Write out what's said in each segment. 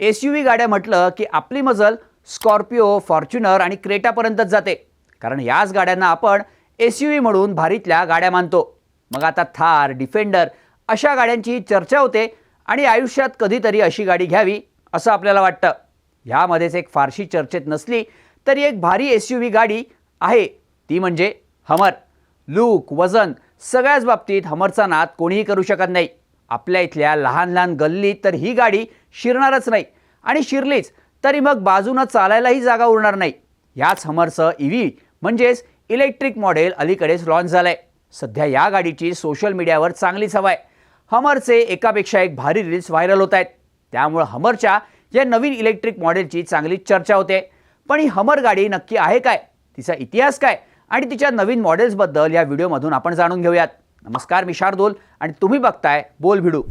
S U V गाड्या म्हटलं की आपली मजल स्कॉर्पिओ फॉर्च्युनर आणि क्रेटापर्यंतच जाते. कारण याच गाड्यांना आपण एस यू व्ही म्हणून भारीतल्या गाड्या मानतो. मग आता थार डिफेंडर अशा गाड्यांची चर्चा होते आणि आयुष्यात कधीतरी अशी गाडी घ्यावी असं आपल्याला वाटतं. ह्यामध्येच एक फारशी चर्चेत नसली तरी एक भारी एस यू व्ही गाडी आहे. ती म्हणजे हमर. लूक वजन सगळ्याच बाबतीत हमरचा नाद कोणीही करू शकत नाही. आपल्या इथल्या लहान लहान गल्लीत तर ही गाडी शिरणारच नाही. आणि शिरलीच तरी मग बाजूनं चालायलाही जागा उरणार नाही. याच हमरचं ई व्ही म्हणजेच इलेक्ट्रिक मॉडेल अलीकडेच लॉन्च झालं आहे सध्या या गाडीची सोशल मीडियावर चांगलीच हवा आहे. हमरचे एकापेक्षा एक भारी रील्स व्हायरल होत आहेत. त्यामुळं हमरच्या या नवीन इलेक्ट्रिक मॉडेलची चांगली चर्चा होते. पण ही हमर गाडी नक्की आहे काय? तिचा इतिहास काय? आणि तिच्या नवीन मॉडेल्सबद्दल या व्हिडिओमधून आपण जाणून घेऊयात. नमस्कार मी शार्दूल आणि तुम्ही बघताय बोल भिडू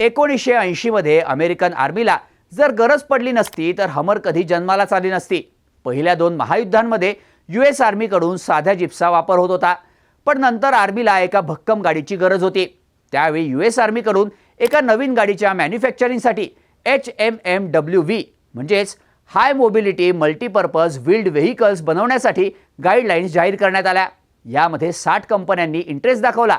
एकोणीसशे ऐंशीमध्ये अमेरिकन आर्मीला जर गरज पडली नसती तर हमर कधी जन्मालाच आली नसती. पहिल्या दोन महायुद्धांमध्ये यू एस आर्मीकडून साध्या जिप्सचा वापर होत होता पण नंतर आर्मीला एका भक्कम गाडीची गरज होती. त्यावेळी यू एस आर्मीकडून एका नवीन गाडीच्या मॅन्युफॅक्चरिंगसाठी H M M W V म्हणजेच high mobility multipurpose wheeled vehicles बनवण्यासाठी गाईडलाईन्स जाहीर करण्यात आल्या. यामध्ये साठ कंपन्यांनी इंटरेस्ट दाखवला.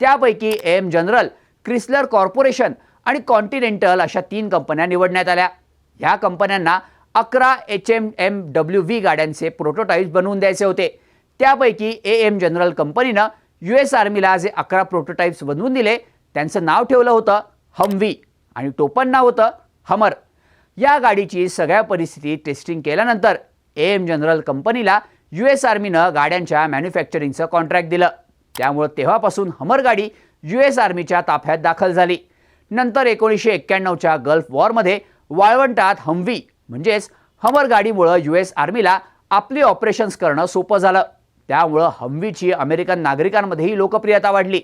त्यापैकी एम जनरल क्रिस्लर कॉर्पोरेशन आणि कॉन्टिनेंटल अशा तीन कंपन्या निवडण्यात आल्या. ह्या कंपन्यांना अकरा H M M W V गाड्यांचे प्रोटोटाईप्स बनवून द्यायचे होते. त्यापैकी ए एम जनरल कंपनीनं यू एस आर्मीला जे अकरा प्रोटोटाईप्स बनवून दिले त्यांचं नाव ठेवलं होतं हमवी आणि टोपण नाव होतं हमर या गाडीची सगळ्या परिस्थितीत टेस्टिंग केल्यानंतर ए एम जनरल कंपनीला यू एस आर्मीनं गाड्यांच्या मॅन्युफॅक्चरिंगचं कॉन्ट्रॅक्ट दिलं. त्यामुळं तेव्हापासून हमर गाडी यू एस आर्मीच्या ताफ्यात दाखल झाली. नंतर एकोणीसशे एक्क्याण्णवच्या गल्फ वॉरमध्ये वाळवंटात हमवी म्हणजेच हमर गाडीमुळं यू एस आर्मीला आपली ऑपरेशन्स करणं सोपं झालं. त्यामुळं हमवीची अमेरिकन नागरिकांमध्येही लोकप्रियता वाढली.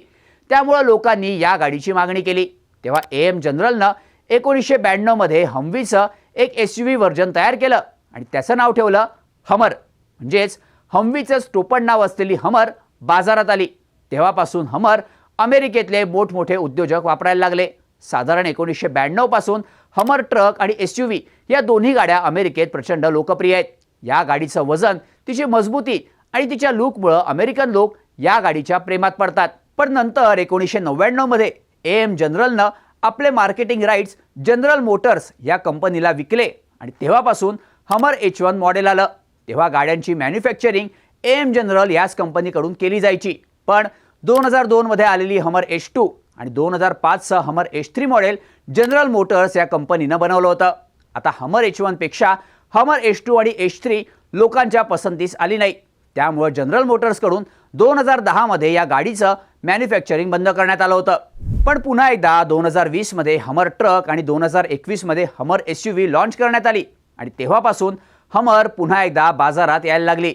त्यामुळं लोकांनी या गाडीची मागणी केली. तेव्हा ए एम जनरलनं एकोणीसशे ब्याण्णवमध्ये हमवीचं एक एस यू व्ही व्हर्जन तयार केलं आणि त्याचं नाव ठेवलं हमर म्हणजेच हमवीचंच टोपण नाव असलेली हमर बाजारात आली. तेव्हापासून हमर अमेरिकेतले मोठमोठे उद्योजक वापरायला लागले. साधारण एकोणीसशे ब्याण्णवपासून हमर ट्रक आणि एस यू व्ही या दोन्ही गाड्या अमेरिकेत प्रचंड लोकप्रिय आहेत. या गाडीचं वजन तिची मजबूती आणि तिच्या लूकमुळं अमेरिकन लोक या गाडीच्या प्रेमात पडतात. पण नंतर एकोणीसशे नव्याण्णवमध्ये ए एम जनरलनं आपले मार्केटिंग राईट्स जनरल मोटर्स या कंपनीला विकले आणि तेव्हापासून हमर एच वन मॉडेल आलं. तेव्हा गाड्यांची मॅन्युफॅक्चरिंग ए एम जनरल याच कंपनीकडून केली जायची. पण दोन हजार दोनमध्ये आलेली हमर एच टू आणि दोन हजार पाचचं Hummer H three model general motors या कंपनीनं बनवलं होतं. आता हमर एच वनपेक्षा हमर एच टू आणि एच थ्री लोकांच्या पसंतीस आली नाही. त्यामुळं जनरल मोटर्सकडून दोन हजार दहामध्ये या गाडीचं मॅन्युफॅक्चरिंग बंद करण्यात आलं होतं. पण पुन्हा एकदा दोन हजार वीसमध्ये हमर ट्रक आणि दोन हजार एकवीसमध्ये हमर एस यू व्ही लॉन्च करण्यात आली आणि तेव्हापासून हमर पुन्हा एकदा बाजारात यायला लागली.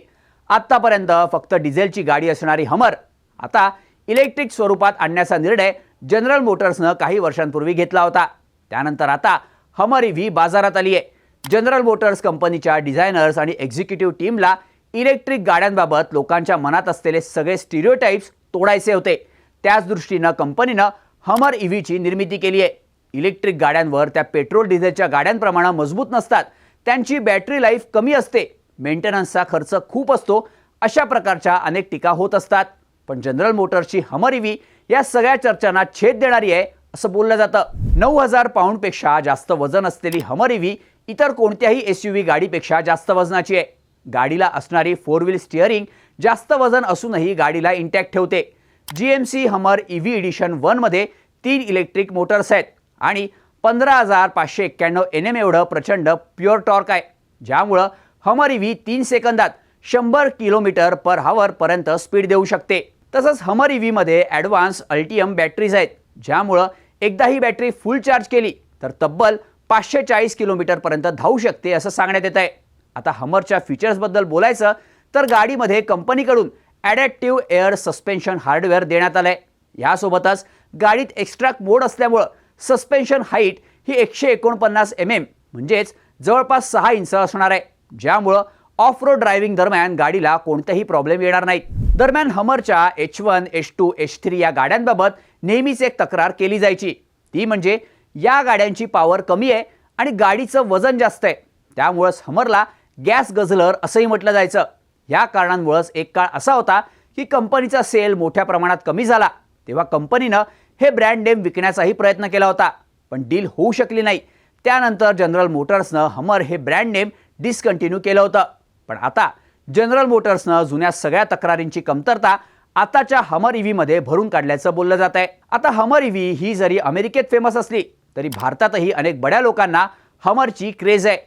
आत्तापर्यंत फक्त डिझेलची गाडी असणारी हमर आता इलेक्ट्रिक स्वरूपात आणण्याचा निर्णय जनरल मोटर्सनं काही वर्षांपूर्वी घेतला होता. त्यानंतर आता हमर ई व्ही बाजारात आली आहे. जनरल मोटर्स कंपनीच्या डिझायनर्स आणि एक्झिक्युटिव्ह टीमला इलेक्ट्रिक गाड्यांबाबत लोकांच्या मनात असलेले सगळे स्टिरिओटाईप्स तोडायचे होते. त्याच दृष्टीनं कंपनीनं हमर ई व्हीची निर्मिती केली आहे. इलेक्ट्रिक गाड्यांवर त्या पेट्रोल डिझेलच्या गाड्यांप्रमाणे मजबूत नसतात. त्यांची बॅटरी लाईफ कमी असते. मेंटेनन्सचा खर्च खूप असतो. अशा प्रकारच्या अनेक टीका होत असतात. पण जनरल मोटर्सची हमर ई व्ही या सगळ्या चर्चांना छेद देणारी आहे असं बोललं जातं. नऊ हजार पाऊंडपेक्षा जास्त वजन असलेली हमर ई व्ही इतर कोणत्याही एस यू व्ही गाडीपेक्षा जास्त वजनाची आहे. गाडीला असणारी फोर व्हील स्टिअरिंग जास्त वजन असूनही गाडीला इंटॅक्ट ठेवते. G M C Hummer E V edition वनमध्ये तीन इलेक्ट्रिक मोटर्स आहेत आणि पंधरा हजार पाचशे एक्क्याण्णव एन एम एवढं प्रचंड प्युअर टॉर्क आहे. ज्यामुळं हमर ई व्ही तीन सेकंदात शंभर किलोमीटर पर हावरपर्यंत स्पीड देऊ शकते. तसंच हमर ई व्हीमध्ये ॲडव्हान्स अल्टियम बॅटरीज आहेत ज्यामुळं एकदा ही बॅटरी फुल चार्ज केली तर तब्बल पाचशे चाळीस किलोमीटरपर्यंत धावू शकते असं सांगण्यात येत आहे आता हमरच्या फीचर्सबद्दल बोलायचं तर गाडीमध्ये कंपनीकडून ॲडॅप्टिव्ह एअर सस्पेन्शन हार्डवेअर देण्यात आलं आहे यासोबतच गाडीत एक्स्ट्रॅक्ट मोड असल्यामुळं सस्पेन्शन हाईट ही एकशे एकोणपन्नास एम एम म्हणजेच जवळपास सहा इंच असणार आहे ज्यामुळं ऑफ रोड ड्रायव्हिंग दरम्यान गाडीला कोणतेही प्रॉब्लेम येणार नाहीत. दरम्यान हमरच्या H one H two H three या गाड्यांबाबत नेहमीच एक तक्रार केली जायची. ती म्हणजे या गाड्यांची पॉवर कमी आहे आणि गाडीचं वजन जास्त आहे. त्यामुळंच हमरला गॅस गझलर असंही म्हटलं जायचं. या कारणांमुळंच एक काळ असा होता की कंपनीचा सेल मोठ्या प्रमाणात कमी झाला. तेव्हा कंपनीनं हे ब्रँड नेम विकण्याचाही प्रयत्न केला होता पण डील होऊ शकली नाही. त्यानंतर जनरल मोटर्सनं हमर हे ब्रँड नेम डिस्कंटिन्यू केलं होतं. पण आता जनरल मोटर्सनं जुन्या सगळ्या तक्रारींची कमतरता आताच्या हमर E ईव्हीमध्ये भरून काढल्याचं बोललं जात आहे आता हमर ईव्ही ही जरी अमेरिकेत फेमस असली तरी भारतातही अनेक बड्या लोकांना हमरची क्रेज आहे.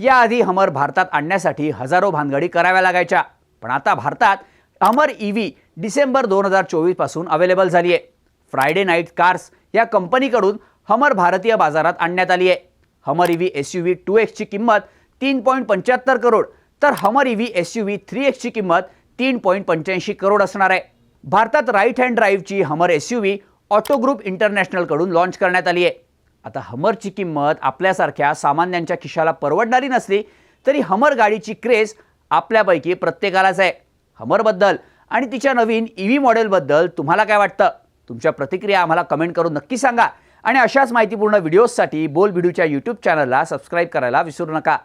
याआधी हमर भारतात आणण्यासाठी हजारो भानगडी कराव्या लागायच्या. पण आता भारतात हमर ई व्ही डिसेंबर दोन हजार चोवीसपासून अवेलेबल झाली आहे फ्रायडे नाईट कार्स या कंपनीकडून हमर भारतीय बाजारात आणण्यात आली आहे Hummer E S U V two एक्सची किंमत तीन पॉईंट पंच्याहत्तर करोड. तर Hummer E V S U V three एक्सची किंमत तीन पॉईंट पंच्याऐंशी करोड असणार आहे. भारतात right hand ड्राईव्हची Hummer S U V auto group इंटरनॅशनलकडून launch करण्यात आली आहे. आता हमरची किंमत आपल्यासारख्या सामान्यांच्या खिशाला परवडणारी नसली तरी हमर गाडीची क्रेज आपल्यापैकी प्रत्येकालाच आहे. हमरबद्दल आणि तिच्या नवीन ई व्ही मॉडेलबद्दल तुम्हाला काय वाटतं? तुमच्या प्रतिक्रिया आम्हाला कमेंट करून नक्की सांगा. आणि अशाच माहितीपूर्ण व्हिडिओजसाठी बोल व्हिडिओच्या यूट्यूब चॅनलला सबस्क्राईब करायला विसरू नका.